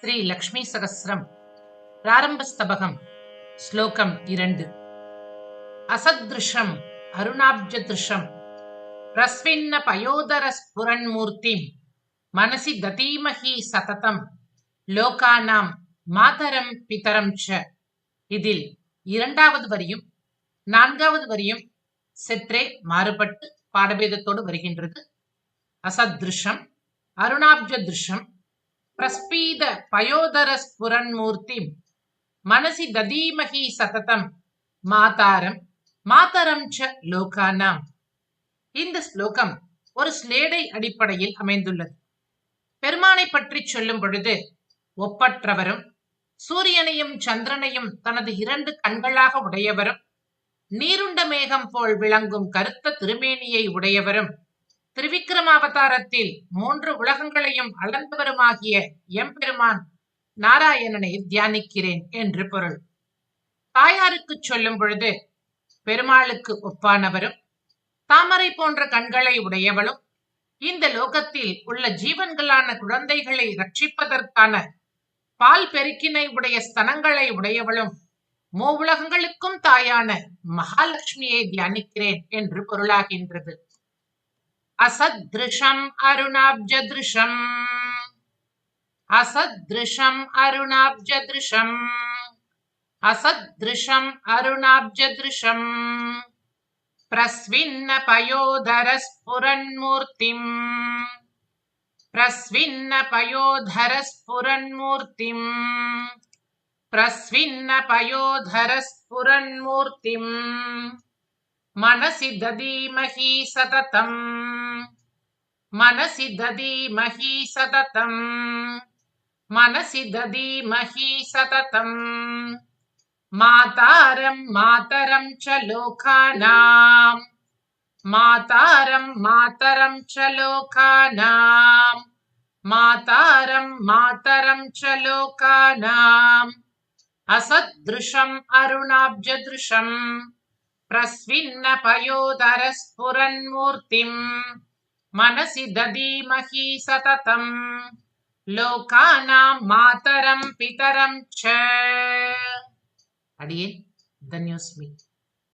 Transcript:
ஸ்ரீ லக்ஷ்மி சகசிரம். பிராரம்பஸ்தபகம். ஸ்லோகம் இரண்டு. அசத்ருஷம் அருணாப்ஜதிருஷம். பிரஸ்வின்ன பயோதர ஸ்புரன்மூர்த்திம் மனசி ததீமஹி சததம். லோகானாம் மாதரம் பிதரம் ச. இதில் இரண்டாவது வரியும் நான்காவது வரியும் செற்றே மாறுபட்டு பாடபேதத்தோடு வருகின்றது. அசத்ருஷம் அருணாப்ஜதிருஷம் பிரஸ்பீத பயோதரஸ் புரண்மூர்த்தி மனசி ததீமகி சததம் மாதாரம் மாதரம் ச லோகானாம். இந்த ஸ்லோகம் ஒரு ஸ்லேடை அடிப்படையில் அமைந்துள்ளது. பெருமானை பற்றி சொல்லும் பொழுது ஒப்பற்றவரும் சூரியனையும் சந்திரனையும் தனது இரண்டு கண்களாக உடையவரும் நீருண்ட மேகம் போல் விளங்கும் கருத்த திருமேனியை உடையவரும் திருவிக்கிரமாவதாரத்தில் மூன்று உலகங்களையும் அளந்தவருமாகிய எம்பெருமான் நாராயணனை தியானிக்கிறேன் என்று பொருள். தாயாருக்கு சொல்லும் பொழுது பெருமாளுக்கு ஒப்பானவரும் தாமரை போன்ற கண்களை உடையவளும் இந்த லோகத்தில் உள்ள ஜீவன்களான குழந்தைகளை ரட்சிப்பதற்கான பால் பெருக்கினை உடைய ஸ்தனங்களை உடையவளும் மூவுலகங்களுக்கும் தாயான மகாலட்சுமியை தியானிக்கிறேன் என்று பொருளாகின்றது. असदृशम् अरुणाब्जदृशम्। असदृशम् अरुणाब्जदृशम्। असदृशम् अरुणाब्जदृशम्। प्रस्विन्न पयोधरस्फुरन्मूर्तिम्। प्रस्विन्न पयोधरस्फुरन्मूर्तिम्। प्रस्विन्न पयोधरस्फुरन्मूर्तिम्। मनसि ददीमहि सततम् मनसि ददीमहि सततम्। मनसि ददीमहि सततम्। मातारं मातरं च लोकानाम्। असदृशम् अरुणाब्जदृशम्। प्रस्विन्न पयोदरस्फुरन्मूर्तिम् మనసి దదీమహి సతతం. లోకానాం మాతరం పితరం చ. అడిగే ధన్యోస్మి